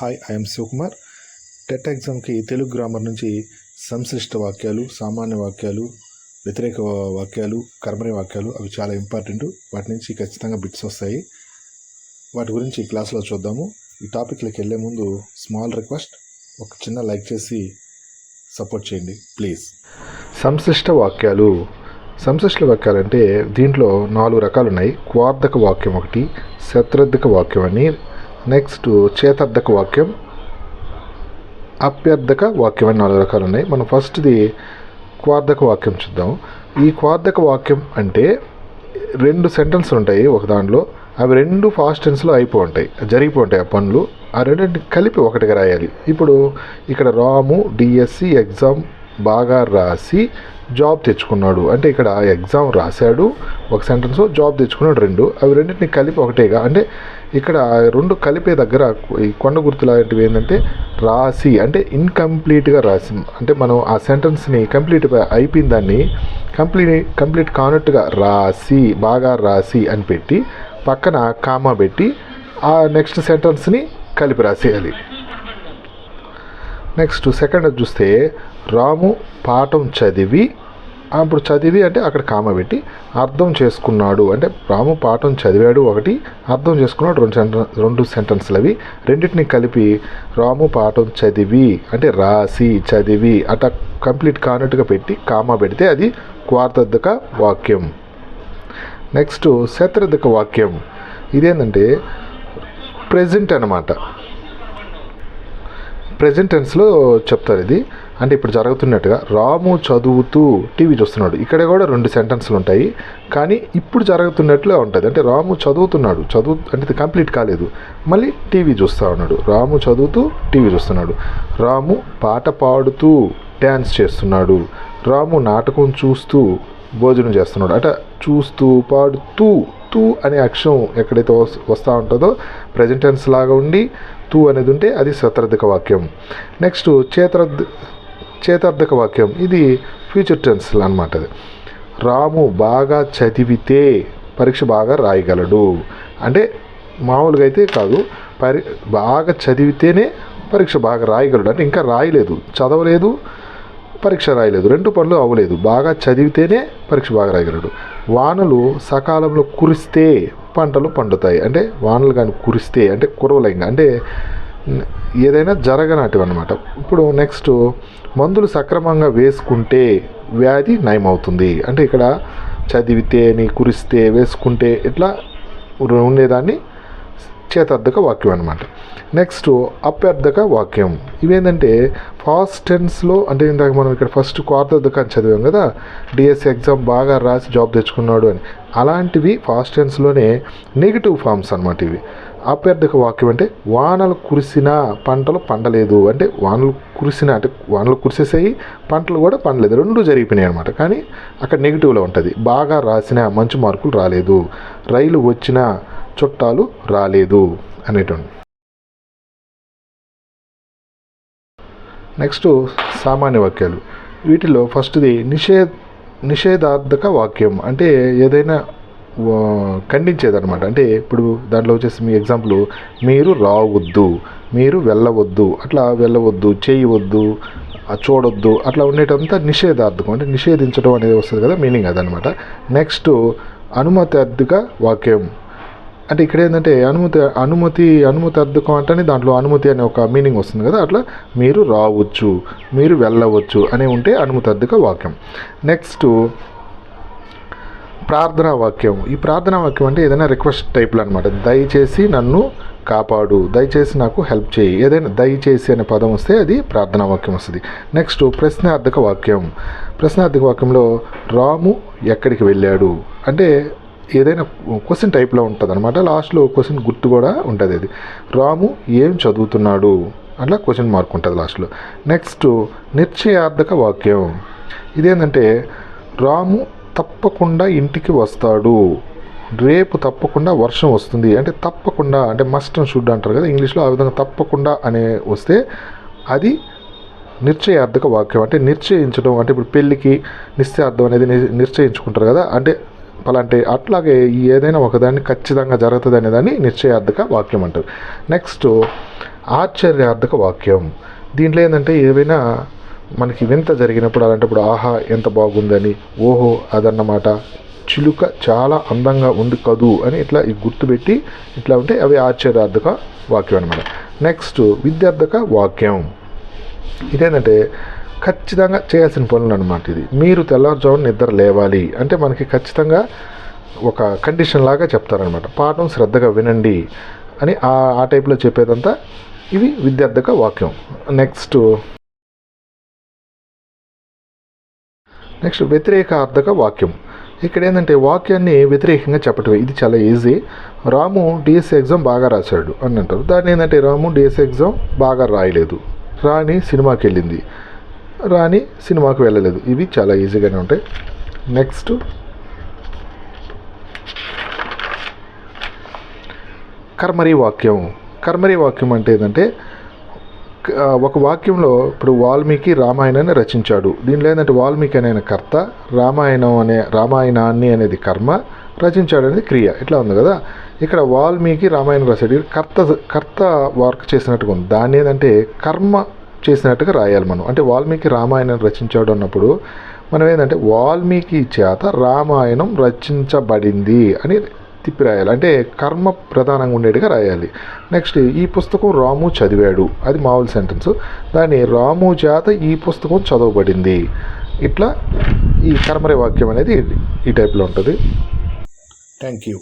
Hi I'm Shivakumar TET ఎగ్జామ్కి Telugu grammar నుంచి సంశ్లిష్ట వాక్యాలు సామాన్య వాక్యాలు వ్యతిరేక వాక్యాలు కర్మరి వాక్యాలు అవి చాలా ఇంపార్టెంట్ వాటి నుంచి ఖచ్చితంగా బిట్స్ వస్తాయి. వాటి గురించి క్లాస్లో చూద్దాము. ఈ టాపిక్లోకి వెళ్ళే ముందు స్మాల్ రిక్వెస్ట్ ఒక చిన్న లైక్ చేసి సపోర్ట్ చేయండి ప్లీజ్ సంశ్లిష్ట వాక్యాలు. సంశ్లిష్ట వాక్యాలు అంటే దీంట్లో నాలుగు రకాలు ఉన్నాయి. క్వార్థక వాక్యం ఒకటి శత్రుర్థక వాక్యం అని నెక్స్ట్ చేతర్థక వాక్యం. అప్యర్థక వాక్యం అని నాలుగు రకాలు ఉన్నాయి. మనం ఫస్ట్ది క్వార్థక వాక్యం చూద్దాం ఈ క్వార్థక వాక్యం అంటే రెండు సెంటెన్స్లు ఉంటాయి ఒక దాంట్లో. అవి రెండు ఫాస్ట్ టెన్స్లో అయిపో ఉంటాయి. జరిగిపో ఉంటాయి ఆ పనులు. ఆ రెండింటిని కలిపి ఒకటిగా రాయాలి. ఇప్పుడు ఇక్కడ రాము డిఎస్సి ఎగ్జామ్ బాగా రాసి జాబ్ తెచ్చుకున్నాడు. అంటే ఇక్కడ ఎగ్జామ్ రాశాడు. ఒక సెంటెన్స్ జాబ్ తెచ్చుకున్నాడు రెండు. అవి రెండింటిని కలిపి ఒకటేగా. అంటే ఇక్కడ రెండు కలిపే దగ్గర ఈ కొండ గుర్తు లాంటివి ఏంటంటే రాసి అంటే ఇన్కంప్లీట్గా రాసి అంటే మనం ఆ సెంటెన్స్ని కంప్లీట్ అయిపోయిన దాన్ని కంప్లీట్ కంప్లీట్ కానట్టుగా రాసి బాగా రాసి అని పెట్టి పక్కన కామా పెట్టి ఆ నెక్స్ట్ సెంటెన్స్ని కలిపి రాసేయాలి. నెక్స్ట్ సెకండ్ చూస్తే రాము పాఠం చదివి అప్పుడు చదివి అంటే అక్కడ కామ పెట్టి అర్థం చేసుకున్నాడు. అంటే రాము పాఠం చదివాడు ఒకటి అర్థం చేసుకున్నాడు రెండు సెంటెన్ రెండు సెంటెన్స్లు అవి. రెండింటిని కలిపి రాము పాఠం చదివి అంటే రాసి చదివి అట్లా కంప్లీట్ కానట్టుగా పెట్టి కామ పెడితే అది క్వార్తద్దక వాక్యం. నెక్స్ట్ శత్రుర్థక వాక్యం. ఇదేంటంటే ప్రెజెంట్ అనమాట ప్రెజెంట్ టెన్స్లో చెప్తారు ఇది. అంటే ఇప్పుడు జరుగుతున్నట్టుగా రాము చదువుతూ టీవీ చూస్తున్నాడు. ఇక్కడ కూడా రెండు సెంటెన్స్లు ఉంటాయి. కానీ ఇప్పుడు జరుగుతున్నట్లే ఉంటుంది. అంటే రాము చదువుతున్నాడు. చదువు అంటే ఇది కంప్లీట్ కాలేదు. మళ్ళీ టీవీ చూస్తూ ఉన్నాడు. రాము చదువుతూ టీవీ చూస్తున్నాడు. రాము పాట పాడుతూ డ్యాన్స్ చేస్తున్నాడు. రాము నాటకం చూస్తూ భోజనం చేస్తున్నాడు. అంటే చూస్తూ పాడుతూ తూ అనే అక్షరం ఎక్కడైతే వస్తూ ఉంటుందో ప్రజెంటెన్స్ లాగా ఉండి తూ అనేది ఉంటే అది శతార్థక వాక్యం. నెక్స్ట్ చేతర్థ చేతార్థక వాక్యం ఇది ఫ్యూచర్ టెన్స్ అనమాట అది. రాము బాగా చదివితే పరీక్ష బాగా రాయగలడు. అంటే మామూలుగా అయితే కాదు పరి బాగా చదివితేనే పరీక్ష బాగా రాయగలడు. అంటే ఇంకా రాయలేదు చదవలేదు పరీక్ష రాయలేదు. రెండు పనులు అవ్వలేదు. బాగా చదివితేనే పరీక్ష బాగా రాయగలడు. వానలు సకాలంలో కురిస్తే పంటలు పండుతాయి. అంటే వానలు కానీ కురిస్తే అంటే కురవలేంగా. అంటే ఏదైనా జరగనటివి అనమాట ఇప్పుడు నెక్స్ట్ మందులు సక్రమంగా వేసుకుంటే వ్యాధి నయమవుతుంది. అంటే ఇక్కడ చదివితే నీ కురిస్తే వేసుకుంటే ఇట్లా ఉండేదాన్ని చేతార్థక వాక్యం అనమాట నెక్స్ట్ అప్యర్థక వాక్యం. ఇవేంటంటే ఫాస్ట్ టెన్స్లో అంటే ఇందాక మనం ఇక్కడ ఫస్ట్ క్వార్థర్థక అని చదివాం కదా డిఎస్సి ఎగ్జామ్ బాగా రాసి జాబ్ తెచ్చుకున్నాడు అని. అలాంటివి ఫాస్ట్ టెన్స్లోనే నెగిటివ్ ఫామ్స్ అనమాట ఇవి. అప్యర్థక వాక్యం అంటే వానలు కురిసిన పంటలు పండలేదు. అంటే వానలు కురిసిన అంటే వానలు కురిసేసాయి పంటలు కూడా పండలేదు. రెండు జరిగిపోయినాయి అనమాట కానీ అక్కడ నెగిటివ్లో ఉంటుంది. బాగా రాసిన మంచి మార్కులు రాలేదు. రైలు వచ్చిన చుట్టాలు రాలేదు అనేటువంటి నెక్స్ట్ సామాన్య వాక్యాలు. వీటిలో ఫస్ట్ది నిషే నిషేధార్థక వాక్యం. అంటే ఏదైనా ఖండించేదనమాట అంటే ఇప్పుడు దాంట్లో వచ్చేసి మీ ఎగ్జాంపుల్ మీరు రావద్దు మీరు వెళ్ళవద్దు అట్లా వెళ్ళవద్దు చేయవద్దు చూడొద్దు అట్లా ఉండేటంతా నిషేధార్థకం అంటే నిషేధించడం అనేది వస్తుంది కదా మీనింగ్ అదనమాట నెక్స్ట్ అనుమతార్థక వాక్యం. అంటే ఇక్కడ ఏంటంటే అనుమతి అనుమతి అనుమతి అర్థకం అంటే దాంట్లో అనుమతి అనే ఒక మీనింగ్ వస్తుంది కదా అట్లా మీరు రావచ్చు మీరు వెళ్ళవచ్చు అనే ఉంటే అనుమతి అర్థక వాక్యం. నెక్స్ట్ ప్రార్థనా వాక్యం ఈ ప్రార్థనా వాక్యం అంటే ఏదైనా రిక్వెస్ట్ టైప్లో అనమాట దయచేసి నన్ను కాపాడు. దయచేసి నాకు హెల్ప్ చేయి. ఏదైనా దయచేసి అనే పదం వస్తే అది ప్రార్థనా వాక్యం వస్తుంది. నెక్స్ట్ ప్రశ్నార్థక వాక్యం. ప్రశ్నార్థక వాక్యంలో రాము ఎక్కడికి వెళ్ళాడు? అంటే ఏదైనా క్వశ్చన్ టైప్లో ఉంటుంది అనమాట లాస్ట్లో క్వశ్చన్ గుర్తు కూడా ఉంటుంది అది. రాము ఏం చదువుతున్నాడు? అట్లా క్వశ్చన్ మార్క్ ఉంటుంది లాస్ట్లో. నెక్స్ట్ నిశ్చయార్థక వాక్యం. ఇదేంటంటే రాము తప్పకుండా ఇంటికి వస్తాడు. రేపు తప్పకుండా వర్షం వస్తుంది. అంటే తప్పకుండా అంటే మస్ట్ అండ్ షుడ్ అంటారు కదా ఇంగ్లీష్లో ఆ విధంగా తప్పకుండా అనే వస్తే అది నిశ్చయార్థక వాక్యం. అంటే నిశ్చయించడం అంటే ఇప్పుడు పెళ్ళికి నిశ్చయార్థం అనేది ని- నిశ్చయించుకుంటారు కదా అంటే అలాంటి అట్లాగే ఏదైనా ఒకదాన్ని ఖచ్చితంగా జరుగుతుంది అనే దాన్ని నిశ్చయార్థక వాక్యం అంటారు. నెక్స్ట్ ఆశ్చర్యార్థక వాక్యం. దీంట్లో ఏంటంటే ఏవైనా మనకి వింత జరిగినప్పుడు అలాంటప్పుడు ఆహా ఎంత బాగుందని. ఓహో అదన్నమాట. చిలుక చాలా అందంగా ఉంది కదూ అని ఇట్లా గుర్తుపెట్టి ఇట్లా ఉంటే అవి ఆశ్చర్యార్థక వాక్యం అనమాట నెక్స్ట్ విద్యార్థక వాక్యం. ఇదేంటంటే ఖచ్చితంగా చేయాల్సిన పనులు అనమాట ఇది. మీరు తెల్లవారుజామున నిద్ర లేవాలి అంటే మనకి ఖచ్చితంగా ఒక కండిషన్ లాగా చెప్తారనమాట పాఠం శ్రద్ధగా వినండి అని ఆ ఆ టైప్లో చెప్పేదంతా ఇది విద్యార్థక వాక్యం. నెక్స్ట్ నెక్స్ట్ వ్యతిరేకార్థక వాక్యం. ఇక్కడ ఏంటంటే వాక్యాన్ని వ్యతిరేకంగా చెప్పటమే. ఇది చాలా ఈజీ రాము డిఎస్సి ఎగ్జామ్ బాగా రాశాడు అని అంటారు. దాన్ని ఏంటంటే రాము డిఎస్సి ఎగ్జామ్ బాగా రాయలేదు. రాణి సినిమాకి వెళ్ళింది. రాణి సినిమాకి వెళ్ళలేదు. ఇవి చాలా ఈజీగానే ఉంటాయి. నెక్స్ట్ కర్మరీ వాక్యం. కర్మరీ వాక్యం అంటే ఏంటంటే ఒక వాక్యంలో ఇప్పుడు వాల్మీకి రామాయణాన్ని రచించాడు. దీనిలో ఏంటంటే వాల్మీకి అనే కర్త రామాయణం అనే రామాయణాన్ని అనేది కర్మ రచించాడు అనేది క్రియ. ఇట్లా ఉంది కదా? ఇక్కడ వాల్మీకి రామాయణం రాశాడు. కర్త కర్త వర్క్ చేసినట్టుగా ఉంది. దాన్ని ఏంటంటే కర్మ చేసినట్టుగా రాయాలి మనం. అంటే వాల్మీకి రామాయణం రచించాడు అన్నప్పుడు మనం ఏంటంటే వాల్మీకి చేత రామాయణం రచించబడింది అని తిప్పి రాయాలి అంటే కర్మ ప్రధానంగా ఉండేట్టుగా రాయాలి. నెక్స్ట్ ఈ పుస్తకం రాము చదివాడు. అది మామూలు సెంటెన్స్ దాన్ని రాము చేత ఈ పుస్తకం చదవబడింది. ఇట్లా ఈ కర్మరే వాక్యం అనేది ఈ టైప్లో ఉంటుంది. Thank you